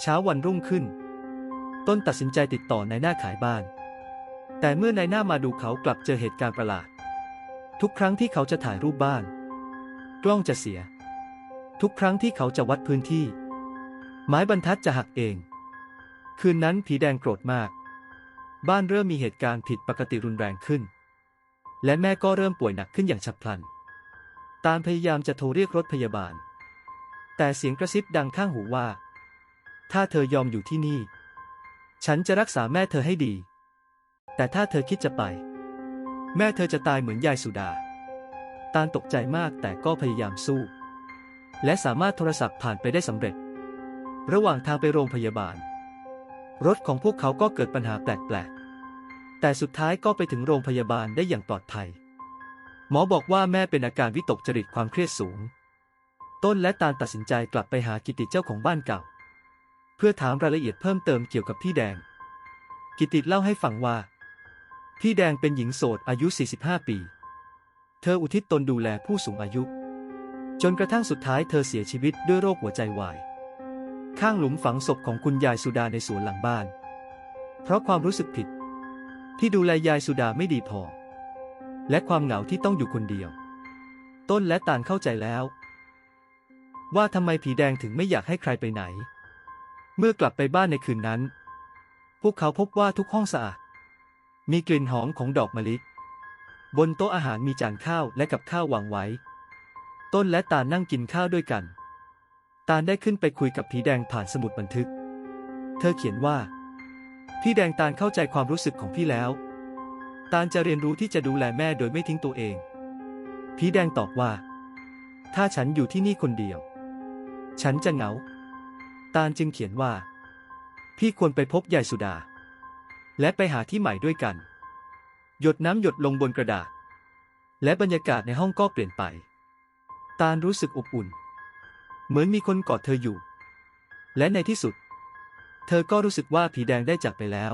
เช้าวันรุ่งขึ้น ต้นตัดสินใจติดต่อนายหน้าขายบ้าน แต่เมื่อนายหน้ามาดูเขากลับเจอเหตุการณ์ประหลาด ทุกครั้งที่เขาจะถ่ายรูปบ้าน กล้องจะเสีย ทุกครั้งที่เขาจะวัดพื้นที่ ไม้บรรทัดจะหักเอง คืนนั้นผีแดงโกรธมาก บ้านเริ่มมีเหตุการณ์ผิดปกติรุนแรงขึ้น และแม่ก็เริ่มป่วยหนักขึ้นอย่างฉับพลัน ตาลพยายามจะโทรเรียกรถพยาบาล แต่เสียงกระซิบดังข้างหูว่า ถ้าเธอยอมอยู่ที่นี่ ฉันจะรักษาแม่เธอให้ดี แต่ถ้าเธอคิดจะไป แม่เธอจะตายเหมือนยายสุดา ตาลตกใจมากแต่ก็พยายามสู้ และสามารถโทรศัพท์ผ่านไปได้สำเร็จ ระหว่างทางไปโรงพยาบาล รถของพวกเขาก็เกิดปัญหาแปลกๆ แต่สุดท้ายก็ไปถึงโรงพยาบาลได้อย่างปลอดภัย หมอบอกว่าแม่เป็นอาการวิตกจริตความเครียดสูง ต้นและตาลตัดสินใจกลับไปหากิติเจ้าของบ้านเก่า เพื่อถามรายละเอียดเพิ่มเติมเกี่ยวกับพี่แดง กิติเล่าให้ฟังว่า พี่แดงเป็นหญิงโสดอายุ 45 ปี เธออุทิศตนดูแลผู้สูงอายุ จนกระทั่งสุดท้ายเธอเสียชีวิตด้วยโรคหัวใจวาย ข้างหลุมฝังศพของคุณยายสุดาในสวนหลังบ้าน เพราะความรู้สึกผิด ที่ดูแลยายสุดาไม่ดีพอ และความเหงาที่ต้องอยู่คนเดียว ต้นและตาลเข้าใจแล้ว ว่าทำไมผีแดงถึงไม่อยากให้ใครไปไหน เมื่อกลับไปบ้านในคืนนั้น พวกเขาพบว่าทุกห้องสะอาด มีกลิ่นหอมของดอกมะลิ บนโต๊ะอาหารมีจานข้าวและกับข้าววางไว้ ต้นและตาลนั่งกินข้าวด้วยกัน ตาลได้ขึ้นไปคุยกับผีแดงผ่านสมุดบันทึก เธอเขียนว่า พี่แดงตาลเข้าใจความรู้สึกของพี่แล้ว ตาลจะเรียนรู้ที่จะดูแลแม่โดยไม่ทิ้งตัวเอง ผีแดงตอบว่า ถ้าฉันอยู่ที่นี่คนเดียว ฉันจะเหงา ตาลจึงเขียนว่า พี่ควรไปพบยายสุดา และไปหาที่ใหม่ด้วยกัน หยดน้ำหยดลงบนกระดาษ และบรรยากาศในห้องก็เปลี่ยนไป ตาลรู้สึกอบอุ่น เหมือนมีคนกอดเธออยู่ และในที่สุด เธอก็รู้สึกว่าผีแดงได้จากไปแล้ว